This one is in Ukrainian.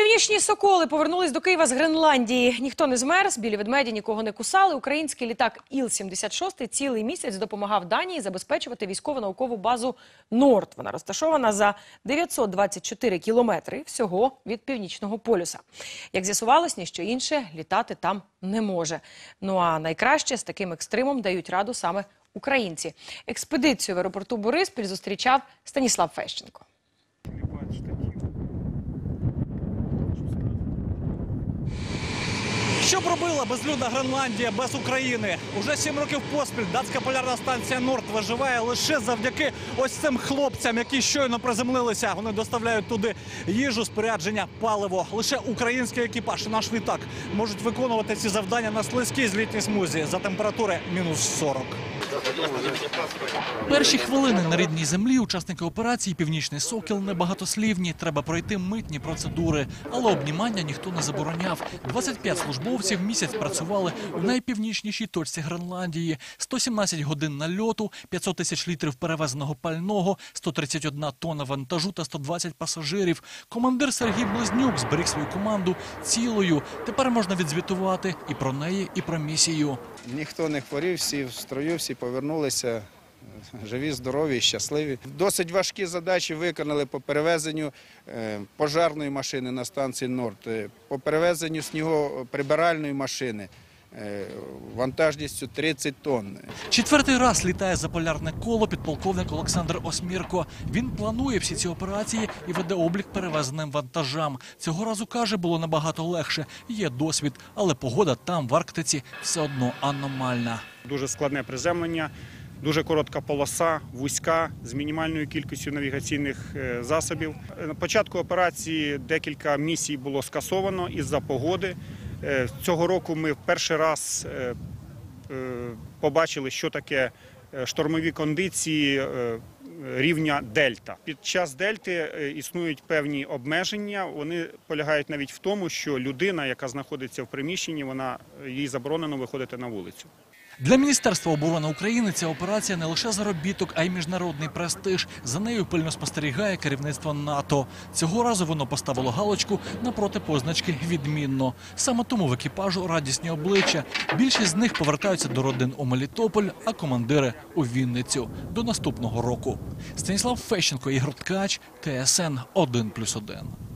Північні соколи повернулись до Києва з Гренландії. Ніхто не змерз, білі ведмеді нікого не кусали. Український літак Іл-76 цілий місяць допомагав Данії забезпечувати військово-наукову базу Норд. Вона розташована за 924 кілометри всього від північного полюса. Як з'ясувалось, ніщо інше літати там не може. Ну а найкраще з таким екстримом дають раду саме українці. Експедицію в аеропорту Бориспіль зустрічав Станіслав Фещенко. Що б робила безлюдна Гренландія без України? Уже сім років поспіль датська полярна станція Норд виживає лише завдяки ось цим хлопцям, які щойно приземлилися. Вони доставляють туди їжу, спорядження, паливо. Лише український екіпаж і наш літак можуть виконувати ці завдання на слизькій злітній смузі за температури мінус 40. Перші хвилини на рідній землі учасники операції Північний Сокіл небагатослівні. Треба пройти митні процедури, але обнімання ніхто не забороняв. 25 службовців місяць працювали у найпівнічнішій точці Гренландії. 117 годин нальоту, 500 тисяч літрів перевезеного пального, 131 тонна вантажу та 120 пасажирів. Командир Сергій Близнюк зберіг свою команду цілою. Тепер можна відзвітувати і про неї, і про місію. Ніхто не хворів, всі в строю, всі повернулися. Живі, здорові, щасливі. Досить важкі задачі виконали по перевезенню е, пожарної машини на станції Норд, е, по перевезенню снігоприбиральної машини вантажністю 30 тонн. Четвертий раз літає за полярне коло підполковник Олександр Осмірко. Він планує всі ці операції і веде облік перевезеним вантажам. Цього разу каже, було набагато легше. Є досвід, але погода там, в Арктиці, все одно аномальна. Дуже складне приземлення, дуже коротка полоса, вузька з мінімальною кількістю навігаційних е, засобів. Е, На початку операції декілька місій було скасовано із-за погоди. Е, Цього року ми в перший раз е, е, побачили, що таке штормові кондиції рівня дельта. Під час дельти існують певні обмеження. Вони полягають навіть в тому, що людина, яка знаходиться в приміщенні, вона їй заборонено виходити на вулицю. Для Міністерства оборони України ця операція не лише заробіток, а й міжнародний престиж. За нею пильно спостерігає керівництво НАТО. Цього разу воно поставило галочку напроти позначки відмінно. Саме тому в екіпажу радісні обличчя. Більшість з них повертаються до родин у Мелітополь, а командири у Вінницю до наступного року. Станіслав Фещенко, Ігор Ткач, ТСН 1+,1.